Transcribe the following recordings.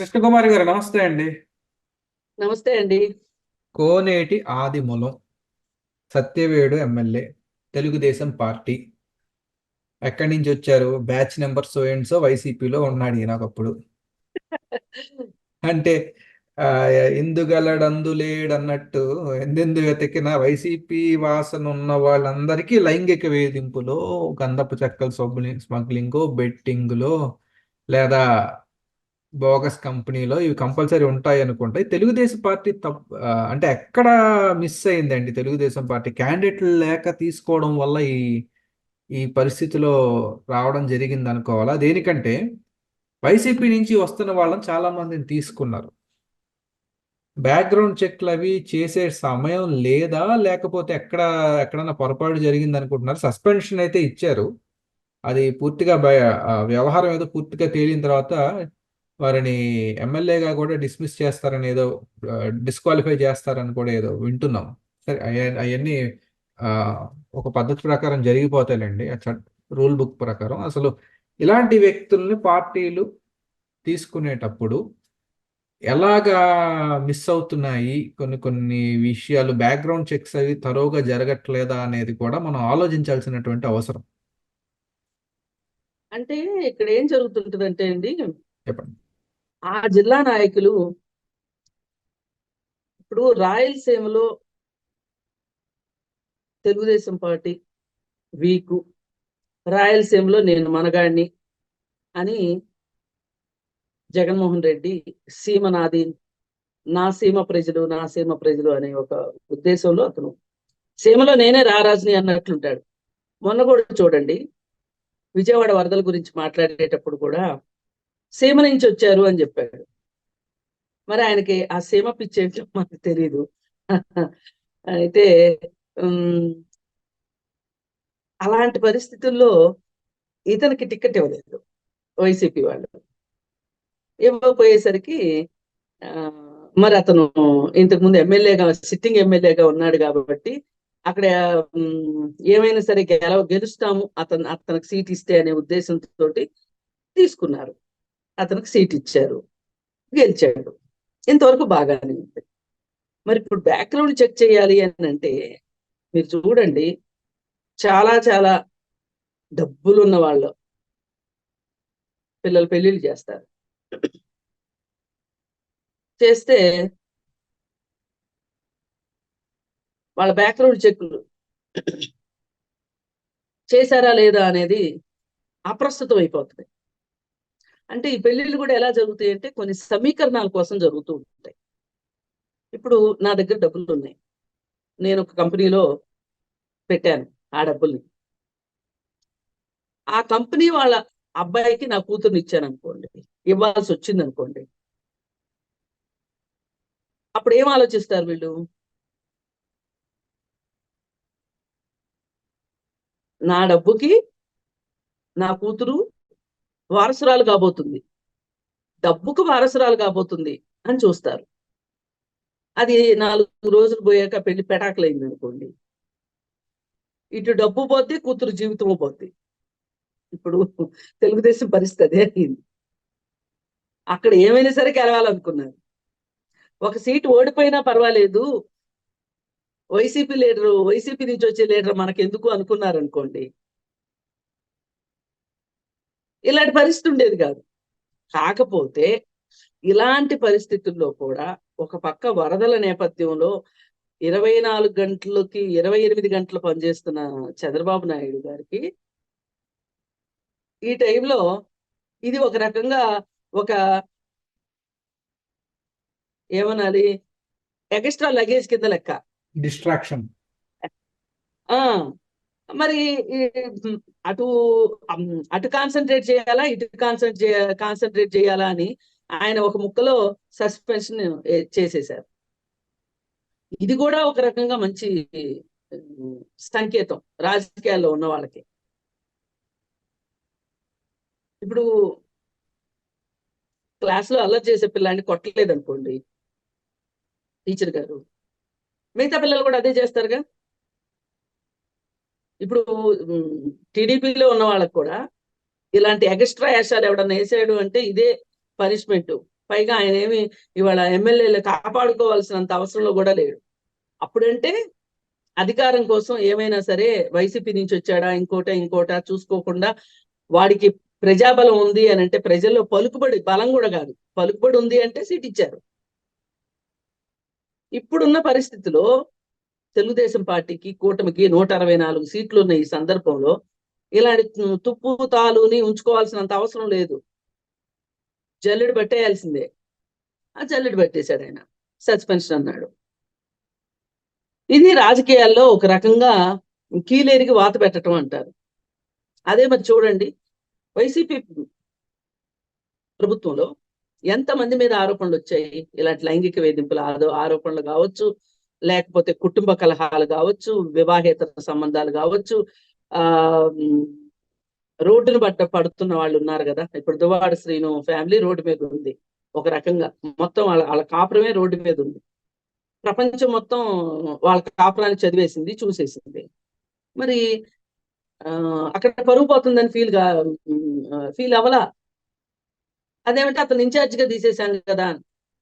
కృష్ణకుమారి గారు నమస్తే అండి. నమస్తే అండి. Koneti Adimulam Satyavedu MLA Telugu Desam party. ఎక్కడి నుంచి వచ్చారు? Batch number so and so వైసీపీలో ఉన్నాడు ఈయన ఒకప్పుడు అంటే ఇందుగలడందు లేడన్నట్టు ఎందెందు వెతికిన వైసీపీ వాసన ఉన్న వాళ్ళందరికీ లైంగిక వేధింపులో గంధపు చెక్కల స్మగ్లింగ్ స్మగ్లింగ్ బెట్టింగ్లో లేదా బోగస్ కంపెనీలో ఇవి కంపల్సరీ ఉంటాయి అనుకుంటే. తెలుగుదేశం పార్టీ తప్ప అంటే ఎక్కడ మిస్ అయిందండి తెలుగుదేశం పార్టీ? క్యాండిడేట్లు లేక తీసుకోవడం వల్ల ఈ ఈ పరిస్థితిలో రావడం జరిగింది అనుకోవాలా? దేనికంటే వైసీపీ నుంచి వస్తున్న వాళ్ళని చాలా మందిని తీసుకున్నారు. బ్యాక్గ్రౌండ్ చెక్లు అవి చేసే సమయం లేదా? లేకపోతే ఎక్కడ ఎక్కడన్నా పొరపాటు జరిగింది అనుకుంటున్నారు? సస్పెన్షన్ అయితే ఇచ్చారు. అది పూర్తిగా వ్యవహారం ఏదో పూర్తిగా తేలిన తర్వాత వారిని ఎమ్మెల్యేగా కూడా డిస్మిస్ చేస్తారని ఏదో డిస్క్వాలిఫై చేస్తారని కూడా ఏదో వింటున్నాం. సరే అవన్నీ ఒక పద్ధతి ప్రకారం జరిగిపోతాయిలేండి. రూల్ బుక్ ప్రకారం. అసలు ఇలాంటి వ్యక్తుల్ని పార్టీలు తీసుకునేటప్పుడు ఎలాగా మిస్ అవుతున్నాయి? కొన్ని కొన్ని విషయాలు బ్యాక్గ్రౌండ్ చెక్స్ అవి తరోగా జరగట్లేదా అనేది కూడా మనం ఆలోచించాల్సినటువంటి అవసరం. అంటే ఇక్కడ ఏం జరుగుతుంటుందంటే అండి చెప్పండి. ఆ జిల్లా నాయకులు ఇప్పుడు రాయలసీమలో తెలుగుదేశం పార్టీ వీకు రాయలసీమలో నేను మనగాడిని అని జగన్మోహన్ రెడ్డి సీమ నాది నా సీమ ప్రజలు నా సీమ ప్రజలు అనే ఒక ఉద్దేశంలో అతను సీమలో నేనే రారాజుని అన్నట్లుంటాడు. మొన్న కూడా చూడండి విజయవాడ వరదల గురించి మాట్లాడేటప్పుడు కూడా సీమ నుంచి వచ్చారు అని చెప్పాడు. మరి ఆయనకి ఆ సీమ పిచ్చి ఏంటో మనకు తెలియదు అయితే అలాంటి పరిస్థితుల్లో ఇతనికి టికెట్ ఇవ్వలేదు వైసీపీ వాళ్ళు. ఇవ్వకపోయేసరికి ఆ, మరి అతను ఇంతకు ముందు ఎమ్మెల్యేగా సిట్టింగ్ ఎమ్మెల్యేగా ఉన్నాడు కాబట్టి అక్కడ ఏమైనా సరే గెలవ గెలుస్తాము అతను అతనికి సీట్ ఇస్తే అనే ఉద్దేశంతో తీసుకున్నారు. అతనికి సీట్ ఇచ్చారు. గెలిచాడు. ఇంతవరకు బాగానే ఉంది. మరి ఇప్పుడు బ్యాక్గ్రౌండ్ చెక్ చేయాలి అని అంటే మీరు చూడండి చాలా చాలా డబ్బులు ఉన్న వాళ్ళు పిల్లలు పెళ్ళిళ్ళు చేస్తారు. చేస్తే వాళ్ళ బ్యాక్గ్రౌండ్ చెక్లు చేశారా లేదా అనేది అప్రస్తుతం అయిపోతుంది. అంటే ఈ పెళ్ళిళ్ళు కూడా ఎలా జరుగుతాయి అంటే కొన్ని సమీకరణాల కోసం జరుగుతూ ఉంటాయి. ఇప్పుడు నా దగ్గర డబ్బులు ఉన్నాయి నేను ఒక కంపెనీలో పెట్టాను ఆ డబ్బుల్ని. ఆ కంపెనీ వాళ్ళ అబ్బాయికి నా కూతుర్ని ఇచ్చాను అనుకోండి ఇవ్వాల్సి వచ్చింది అనుకోండి అప్పుడు ఏం ఆలోచిస్తారు వీళ్ళు? నా డబ్బుకి నా కూతురు వారసురాలు కాబోతుంది. డబ్బుకు వారసురాలు కాబోతుంది అని చూస్తారు. అది నాలుగు రోజులు పోయాక పెళ్ళి పెటాకులైంది అనుకోండి. ఇటు డబ్బు పోతే కూతురు జీవితం పోద్ది. ఇప్పుడు తెలుగుదేశం పరిస్థితి అదే అయింది. అక్కడ ఏమైనా సరే గెలవాలనుకున్నారు. ఒక సీట్ ఓడిపోయినా పర్వాలేదు. వైసీపీ లీడరు వైసీపీ నుంచి వచ్చే లీడర్ మనకెందుకు అనుకున్నారు అనుకోండి ఇలాంటి పరిస్థితి ఉండేది కాదు. కాకపోతే ఇలాంటి పరిస్థితుల్లో కూడా ఒక పక్క వరదల నేపథ్యంలో ఇరవై నాలుగు గంటలకి ఇరవై ఎనిమిది గంటలు పనిచేస్తున్న చంద్రబాబు నాయుడు గారికి ఈ టైంలో ఇది ఒక రకంగా ఒక ఏమనాలి? ఎక్స్ట్రా లగేజ్ కింద లెక్క. డిస్ట్రాక్షన్. ఆ. మరి అటు అటు కాన్సన్ట్రేట్ చేయాలా ఇటు కాన్సన్ట్రేట్ కాన్సన్ట్రేట్ చేయాలా అని ఆయన ఒక ముక్కలో సస్పెన్షన్ చేసేశారు. ఇది కూడా ఒక రకంగా మంచి సంకేతం రాజకీయాల్లో ఉన్న వాళ్ళకి. ఇప్పుడు క్లాస్లో అల్లరి చేసే పిల్లాన్ని కొట్టలేదు అనుకోండి టీచర్ గారు. మిగతా పిల్లలు కూడా అదే చేస్తారుగా? ఇప్పుడు టీడీపీలో ఉన్న వాళ్ళకి కూడా ఇలాంటి ఎక్స్ట్రా యాషాలు ఎవడన్నా వేసాడు అంటే ఇదే పనిష్మెంట్. పైగా ఆయన ఏమి ఇవాళ ఎమ్మెల్యేలు కాపాడుకోవాల్సినంత అవసరంలో కూడా లేడు. అప్పుడంటే అధికారం కోసం ఏమైనా సరే వైసీపీ నుంచి వచ్చాడా ఇంకోట ఇంకోట చూసుకోకుండా వాడికి ప్రజాబలం ఉంది అని అంటే ప్రజల్లో పలుకుబడి బలం కూడా కాదు. పలుకుబడి ఉంది అంటే సీట్ ఇచ్చారు. ఇప్పుడున్న పరిస్థితిలో తెలుగుదేశం పార్టీకి కూటమికి నూట అరవై నాలుగు సీట్లు ఉన్న ఈ సందర్భంలో ఇలాంటి తుప్పు తాలుని ఉంచుకోవాల్సినంత అవసరం లేదు. జల్లెడు పట్టేయాల్సిందే. ఆ జల్లెడు పట్టేశాడు ఆయన. సస్పెన్షన్ అన్నాడు. ఇది రాజకీయాల్లో ఒక రకంగా కీలేరికి వాత పెట్టడం అంటారు. అదే మరి చూడండి వైసీపీ ప్రభుత్వంలో ఎంతమంది మీద ఆరోపణలు వచ్చాయి? ఇలాంటి లైంగిక వేధింపుల ఆరో- ఆరోపణలు కావచ్చు లేకపోతే కుటుంబ కలహాలు కావచ్చు వివాహేతర సంబంధాలు కావచ్చు ఆ రోడ్డును బట్ట పడుతున్న వాళ్ళు ఉన్నారు కదా. ఇప్పుడు దువాడ శ్రీను ఫ్యామిలీ రోడ్డు మీద ఉంది. ఒక రకంగా మొత్తం వాళ్ళ వాళ్ళ కాపురమే రోడ్డు మీద ఉంది. ప్రపంచం మొత్తం వాళ్ళ కాపురాన్ని చదివేసింది చూసేసింది. మరి ఆ అక్కడ పరుగు పోతుందని ఫీల్ ఫీల్ అవలా అదేమంటే అతను ఇన్ఛార్జ్గా తీసేశాను కదా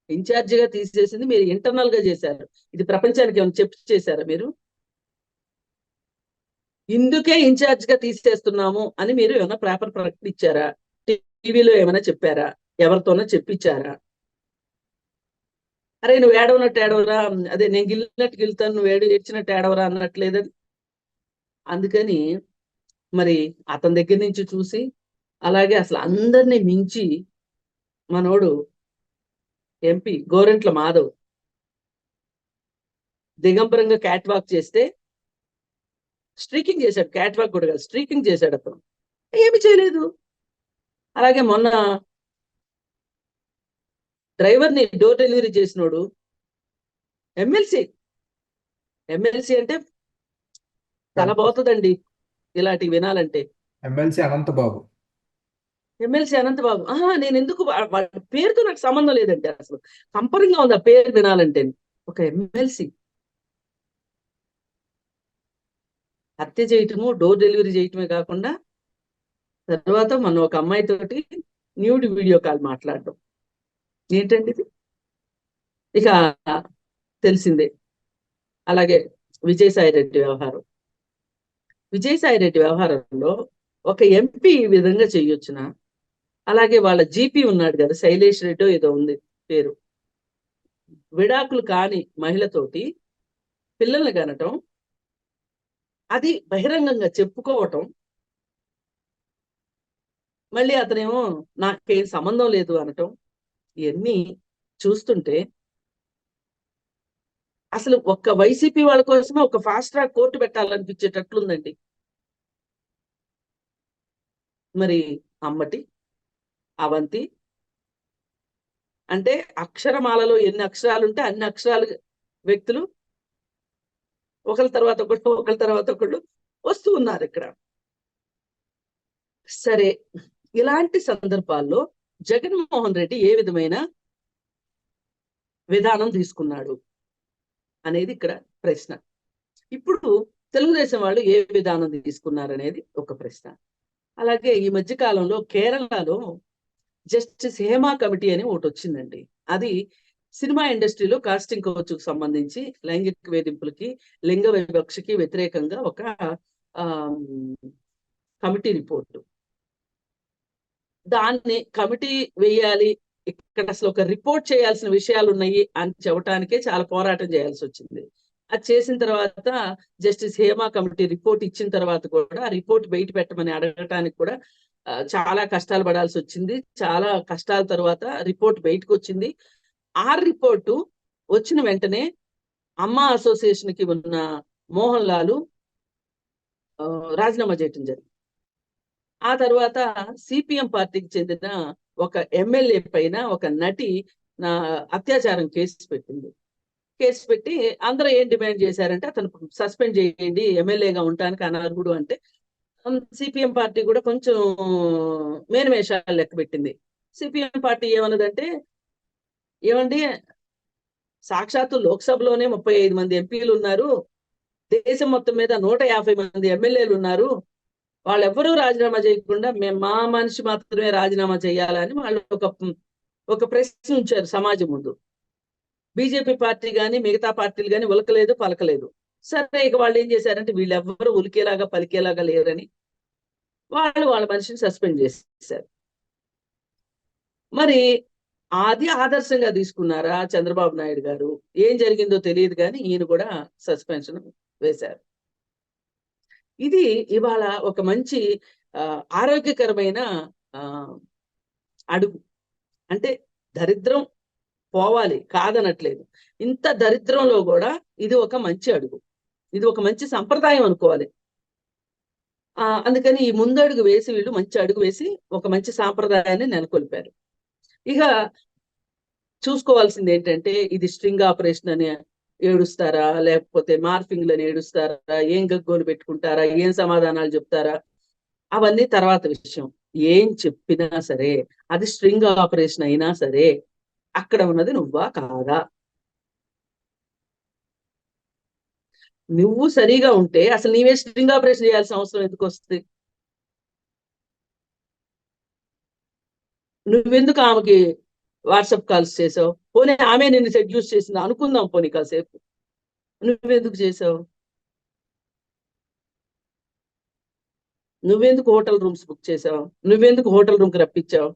గా తీసేసింది మీరు ఇంటర్నల్గా చేశారు. ఇది ప్రపంచానికి ఏమైనా చెప్పి చేశారా మీరు? ఇందుకే ఇన్ఛార్జ్గా తీసేస్తున్నాము అని మీరు ఏమైనా పేపర్ ప్రకటన ఇచ్చారా? టీవీలో ఏమైనా చెప్పారా? ఎవరితోనో చెప్పించారా? అరే నువ్వు ఏడవనట్టు ఏడవరా? అదే నేను గిల్లినట్టు గిల్తాను నువ్వు ఏడు ఏడ్చినట్టు ఏడవరా అన్నట్లేదని. అందుకని మరి అతని దగ్గర నుంచి చూసి అలాగే అసలు అందరినీ మించి మనోడు ఎంపీ గోరెంట్ల మాధవ్. దిగంబరంగా క్యాట్ వాక్ చేస్తే స్ట్రీకింగ్ చేశాడు క్యాట్ వాక్ కూడా కాదు స్ట్రీకింగ్ చేశాడు అతను. ఏమి చేయలేదు. అలాగే మొన్న డ్రైవర్ని డోర్ డెలివరీ చేసినోడు ఎమ్మెల్సీ ఎమ్మెల్సీ అంటే తల పోతుందండి. ఇలాంటివి వినాలంటే. ఎమ్మెల్సీ అనంతబాబు. ఎమ్మెల్సీ అనంతబాబు. ఆహా నేను ఎందుకు పేరుతో నాకు సంబంధం లేదండి అసలు. కంపరంగా ఉంది ఆ పేరు వినాలంటే. ఒక ఎమ్మెల్సీ. హత్య చేయటము డోర్ డెలివరీ చేయటమే కాకుండా తర్వాత మనం ఒక అమ్మాయితోటి న్యూడ్ వీడియో కాల్ మాట్లాడడం. ఏంటండి ఇది? ఇక తెలిసిందే. అలాగే విజయసాయి రెడ్డి వ్యవహారం. విజయసాయి రెడ్డి వ్యవహారంలో ఒక ఎంపీ ఈ విధంగా చేయొచ్చునా? అలాగే వాళ్ళ జీపీ ఉన్నాడు కదా శైలేష్ రెడ్డి ఏదో ఉంది పేరు. విడాకులు కాని మహిళతోటి పిల్లల్ని కనటం అది బహిరంగంగా చెప్పుకోవటం మళ్ళీ అతనేమో నాకేం సంబంధం లేదు అనటం ఇవన్నీ చూస్తుంటే అసలు ఒక్క వైసీపీ వాళ్ళ కోసమే ఒక ఫాస్ట్ ట్రాక్ కోర్టు పెట్టాలనిపించేటట్లుందండి. మరి అమ్మటి అవంతి. అంటే అక్షరమాలలో ఎన్ని అక్షరాలు ఉంటే అన్ని అక్షరాలు వ్యక్తులు ఒకరి తర్వాత ఒకళ్ళు ఒకరి తర్వాత ఒకళ్ళు వస్తూ ఉన్నారు ఇక్కడ. సరే ఇలాంటి సందర్భాల్లో జగన్మోహన్ రెడ్డి ఏ విధమైన విధానం తీసుకున్నాడు అనేది ఇక్కడ ప్రశ్న. ఇప్పుడు తెలుగుదేశం వాళ్ళు ఏ విధానం తీసుకున్నారు అనేది ఒక ప్రశ్న. అలాగే ఈ మధ్య కాలంలో కేరళలో జస్టిస్ హేమా కమిటీ అని ఒకటి వచ్చిందండి. అది సినిమా ఇండస్ట్రీలో కాస్టింగ్ కోచ్కు సంబంధించి లైంగిక వేధింపులకి లింగ వివక్షకి వ్యతిరేకంగా ఒక కమిటీ రిపోర్టు. దాన్ని కమిటీ వేయాలి ఇక్కడ అసలు ఒక రిపోర్ట్ చేయాల్సిన విషయాలు ఉన్నాయి అని చెప్పడానికే చాలా పోరాటం చేయాల్సి వచ్చింది. అది చేసిన తర్వాత జస్టిస్ హేమా కమిటీ రిపోర్ట్ ఇచ్చిన తర్వాత కూడా ఆ రిపోర్ట్ బయట పెట్టమని అడగటానికి కూడా చాలా కష్టాలు పడాల్సి వచ్చింది. చాలా కష్టాల తర్వాత రిపోర్ట్ బయటకు వచ్చింది. ఆ రిపోర్టు వచ్చిన వెంటనే అమ్మ అసోసియేషన్కి ఉన్న మోహన్ లాలు రాజీనామా చేయటం జరిగింది. ఆ తర్వాత సిపిఎం పార్టీకి చెందిన ఒక ఎమ్మెల్యే పైన ఒక నటి నా అత్యాచారం కేసు పెట్టింది. కేసు పెట్టి అందరూ ఏం డిమాండ్ చేశారంటే అతను సస్పెండ్ చేయండి ఎమ్మెల్యేగా ఉండటానికి అనర్హుడు అంటే సిపిఎం పార్టీ కూడా కొంచెం మేనమేషాలు లెక్క పెట్టింది. సిపిఎం పార్టీ ఏమన్నదంటే ఏమండి సాక్షాత్తు లోక్సభలోనే ముప్పై ఐదు మంది ఎంపీలు ఉన్నారు. దేశం మొత్తం మీద నూట యాభై మంది ఎమ్మెల్యేలు ఉన్నారు. వాళ్ళెవ్వరూ రాజీనామా చేయకుండా మేము మా మనిషి మాత్రమే రాజీనామా చేయాలని వాళ్ళు ఒక ఒక ప్రశ్న ఉంచారు సమాజం ముందు. బీజేపీ పార్టీ కానీ మిగతా పార్టీలు కానీ ఉలకలేదు పలకలేదు. సరే ఇక వాళ్ళు ఏం చేశారంటే వీళ్ళెవ్వరు ఉలికేలాగా పలికేలాగా లేరని వాళ్ళు వాళ్ళ మనిషిని సస్పెండ్ చేశారు మరి అది ఆదర్శంగా తీసుకున్నారా చంద్రబాబు నాయుడు గారు? ఏం జరిగిందో తెలియదు కానీ ఈయన కూడా సస్పెన్షన్ వేశారు. ఇది ఇవాళ ఒక మంచి ఆరోగ్యకరమైన ఆ, అడుగు. అంటే దరిద్రం పోవాలి కాదనట్లేదు. ఇంత దరిద్రంలో కూడా ఇది ఒక మంచి అడుగు. ఇది ఒక మంచి సంప్రదాయం అనుకోవాలి. ఆ అందుకని ఈ ముందడుగు వేసి వీళ్ళు మంచి అడుగు వేసి ఒక మంచి సాంప్రదాయాన్ని నెలకొల్పారు. ఇక చూసుకోవాల్సింది ఏంటంటే ఇది స్ట్రింగ్ ఆపరేషన్ అని ఏడుస్తారా? లేకపోతే మార్ఫింగ్ అని ఏడుస్తారా? ఏం గగ్గోలు పెట్టుకుంటారా? ఏం సమాధానాలు చెప్తారా? అవన్నీ తర్వాత విషయం. ఏం చెప్పినా సరే అది స్ట్రింగ్ ఆపరేషన్ అయినా సరే అక్కడ ఉన్నది నువ్వా కాదా? నువ్వు సరిగా ఉంటే అసలు నీవే స్ట్రింగ్ ఆపరేషన్ చేయాల్సిన అవసరం ఎందుకు వస్తుంది నువ్వెందుకు ఆమెకి వాట్సాప్ కాల్స్ చేసావు? పోనీ ఆమె నిన్ను సెడ్యూస్ చేసింది అనుకుందాం పోనీ కాసేపు. నువ్వెందుకు చేసావు? నువ్వెందుకు హోటల్ రూమ్స్ బుక్ చేసావు? నువ్వెందుకు హోటల్ రూమ్కి రప్పించావు?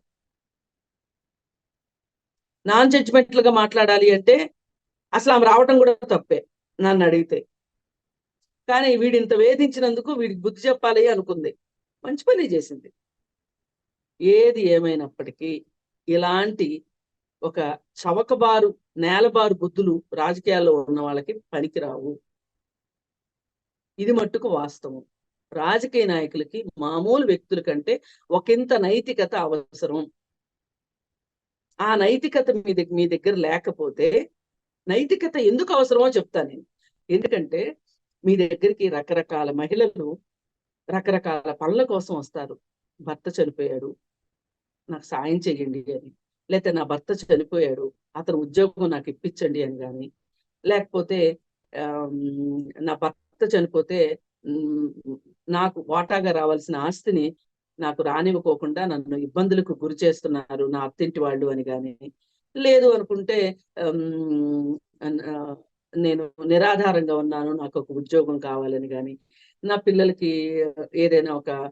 నాన్ జడ్జిమెంటల్గా మాట్లాడాలి అంటే అసలు ఆమె రావటం కూడా తప్పే నన్ను అడిగితే. కానీ వీడి ఇంత వేధించినందుకు వీడికి బుద్ధి చెప్పాలి అనుకుంది. మంచి పని చేసింది. ఏది ఏమైనప్పటికీ ఇలాంటి ఒక చవకబారు నేలబారు బుద్ధులు రాజకీయాల్లో ఉన్న వాళ్ళకి పనికిరావు. ఇది మట్టుకు వాస్తవం. రాజకీయ నాయకులకి మామూలు వ్యక్తుల కంటే ఒకంత నైతికత అవసరం. ఆ నైతికత మీ దగ్గర మీ దగ్గర లేకపోతే నైతికత ఎందుకు అవసరమో చెప్తాను నేను. ఎందుకంటే మీ దగ్గరికి రకరకాల మహిళలు రకరకాల పనుల కోసం వస్తారు. భర్త చనిపోయాడు. నాకు సాయం చేయండి అని. లేకపోతే నా భర్త చనిపోయాడు. అతను ఉద్యోగం నాకు ఇప్పించండి అని కానీ లేకపోతే నా భర్త చనిపోతే నాకు వాటాగా రావాల్సిన ఆస్తిని నాకు రానివ్వకోకుండా నన్ను ఇబ్బందులకు గురి చేస్తున్నారు నా అత్తింటి వాళ్ళు అని కానీ లేదు అనుకుంటే నేను నిరాధారంగా ఉన్నాను నాకు ఒక ఉద్యోగం కావాలని కానీ నా పిల్లలకి ఏదైనా ఒక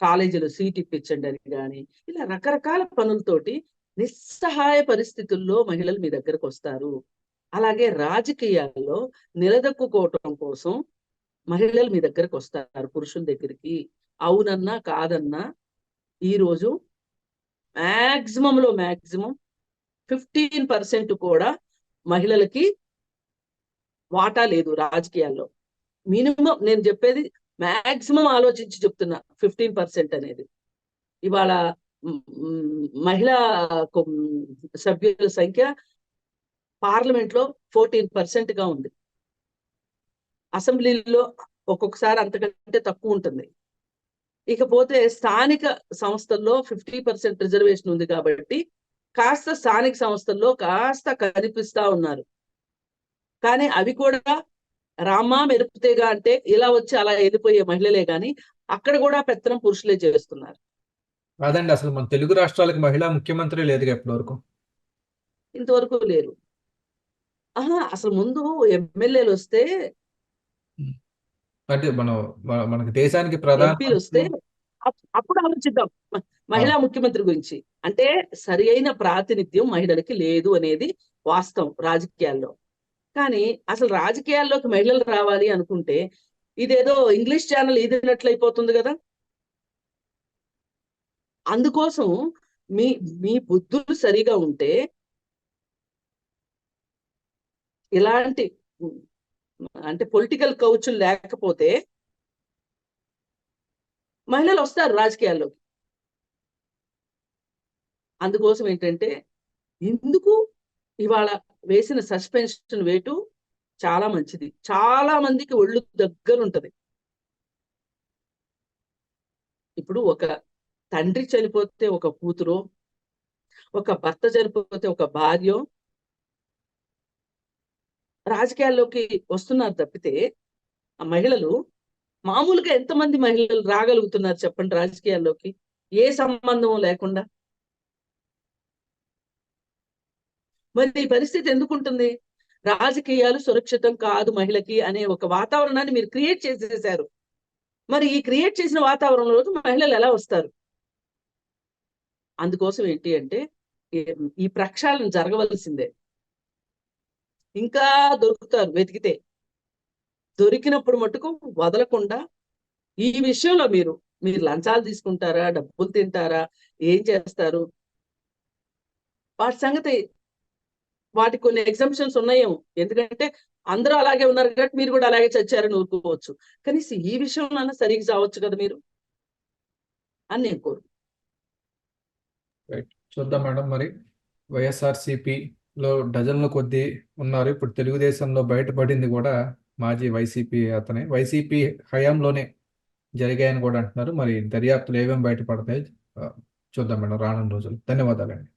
కాలేజీలో సీట్ ఇప్పించండి అని కానీ ఇలా రకరకాల పనులతోటి నిస్సహాయ పరిస్థితుల్లో మహిళలు మీ దగ్గరకు వస్తారు. అలాగే రాజకీయాల్లో నిలదొక్కుకోవటం కోసం మహిళలు మీ దగ్గరకు వస్తారు పురుషుల దగ్గరికి. అవునన్నా కాదన్నా ఈ రోజు మ్యాక్సిమం మాక్సిమం ఫిఫ్టీన్ పర్సెంట్ కూడా మహిళలకి వాటా లేదు రాజకీయాల్లో. మినిమం నేను చెప్పేది మాక్సిమం ఆలోచించి చెప్తున్నా ఫిఫ్టీన్ పర్సెంట్ అనేది. ఇవాళ మహిళా సభ్యుల సంఖ్య పార్లమెంట్లో ఫోర్టీన్ పర్సెంట్గా ఉంది. అసెంబ్లీలో ఒక్కొక్కసారి అంతకంటే తక్కువ ఉంటుంది. ఇకపోతే స్థానిక సంస్థల్లో ఫిఫ్టీ పర్సెంట్ రిజర్వేషన్ ఉంది కాబట్టి కాస్త స్థానిక సంస్థల్లో కాస్త కనిపిస్తా ఉన్నారు. కానీ అవి కూడా రామా మెరుపుతేగా అంటే ఇలా వచ్చి అలా వెళ్ళిపోయే మహిళలే గాని అక్కడ కూడా పెత్తనం పురుషులే చేస్తున్నారు. కాదండి అసలు మన తెలుగు రాష్ట్రాలకు మహిళా ముఖ్యమంత్రి లేదుగా ఇప్పటివరకు? ఇంతవరకు లేరు. ఆహా అసలు ముందు ఎమ్మెల్యేలు వస్తే అంటే మనం మన- మనకి దేశానికి ప్రధాన వస్తే అప్- అప్పుడు ఆలోచిద్దాం. మహిళా ముఖ్యమంత్రి గురించి. అంటే సరి అయిన ప్రాతినిధ్యం మహిళలకి లేదు అనేది వాస్తవం రాజకీయాల్లో. కానీ అసలు రాజకీయాల్లోకి మహిళలు రావాలి అనుకుంటే ఇదేదో ఇంగ్లీష్ ఛానల్ ఇదినట్లు అయిపోతుంది కదా. అందుకోసం మీ మీ బుద్ధులు సరిగా ఉంటే ఇలాంటి అంటే పొలిటికల్ కౌచులు లేకపోతే మహిళలు వస్తారు రాజకీయాల్లోకి. అందుకోసం ఏంటంటే ఎందుకు ఇవాళ వేసిన సస్పెన్షన్ వేటు చాలా మంచిది. చాలా మందికి ఒళ్ళు దగ్గర ఉంటది ఇప్పుడు ఒక తండ్రి చనిపోతే ఒక కూతురు ఒక భర్త చనిపోతే ఒక భార్య రాజకీయాల్లోకి వస్తున్నారు తప్పితే ఆ మహిళలు మామూలుగా ఎంతమంది మహిళలు రాగలుగుతున్నారు చెప్పండి రాజకీయాల్లోకి? ఏ సంబంధం లేకుండా? మరి ఈ పరిస్థితి ఎందుకు ఉంటుంది రాజకీయాలు సురక్షితం కాదు మహిళకి అనే ఒక వాతావరణాన్ని మీరు క్రియేట్ చేసేసారు. మరి ఈ క్రియేట్ చేసిన వాతావరణంలోకి మహిళలు ఎలా వస్తారు? అందుకోసం ఏంటి అంటే ఈ- ఈ ప్రక్షాళన జరగవలసిందే. ఇంకా దొరుకుతారు వెతికితే. దొరికినప్పుడు మటుకు వదలకుండా ఈ విషయంలో మీరు మీరు లంచాలు తీసుకుంటారా? డబ్బులు తింటారా? ఏం చేస్తారు? వాటి సంగతి వాటికి కొన్ని ఎగ్జామ్షన్స్ ఉన్నాయేమో. ఎందుకంటే అందరూ అలాగే ఉన్నారు కాబట్టి మీరు కూడా అలాగే చచ్చారని ఊరుకోవచ్చు. కనీసం ఈ విషయంలో సరిగ్గా చావచ్చు కదా మీరు? అని నేను కోరు చూద్దాం మేడం మరి. వైఎస్ఆర్సిపిలో డజన్ల కొద్దీ ఉన్నారు. ఇప్పుడు తెలుగుదేశంలో బయటపడింది కూడా మాజీ వైసీపీ అతనే. వైసీపీ హయాంలోనే జరిగాయని కూడా అంటున్నారు. మరి దర్యాప్తులు ఏమేమి బయటపడతాయి? చూద్దాం మేడం రానున్న రోజులు ధన్యవాదాలండి.